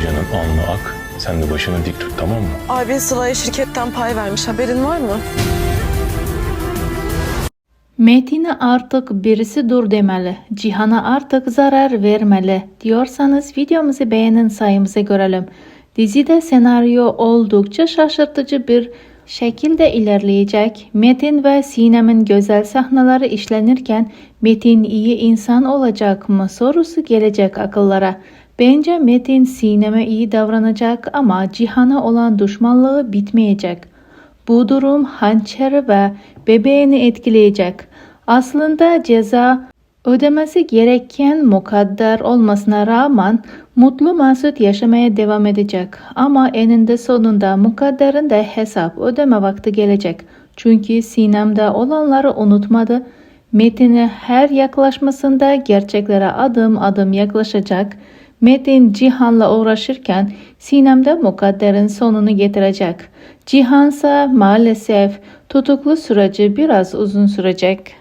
kocanın alnı ak, sen de başını dik tut tamam mı? Abin Sıla'ya şirketten pay vermiş. Haberin var mı? Metin'e artık birisi dur demeli. Cihan'a artık zarar vermeli. Diyorsanız videomuzu beğenin sayımızı görelim. Dizide senaryo oldukça şaşırtıcı bir şekilde ilerleyecek. Metin ve Sinem'in güzel sahneleri işlenirken Metin iyi insan olacak mı sorusu gelecek akıllara. Bence Metin Sinem'e iyi davranacak ama Cihan'a olan düşmanlığı bitmeyecek. Bu durum hançeri ve bebeğini etkileyecek. Aslında ceza ödemesi gereken mukadder olmasına rağmen mutlu mesut yaşamaya devam edecek. Ama eninde sonunda mukadderin de hesap ödeme vakti gelecek. Çünkü sinemde olanları unutmadı. Metin'e her yaklaşmasında gerçeklere adım adım yaklaşacak. Metin Cihan'la uğraşırken Sinem'de mukadderin sonunu getirecek. Cihansa maalesef tutuklu süreci biraz uzun sürecek.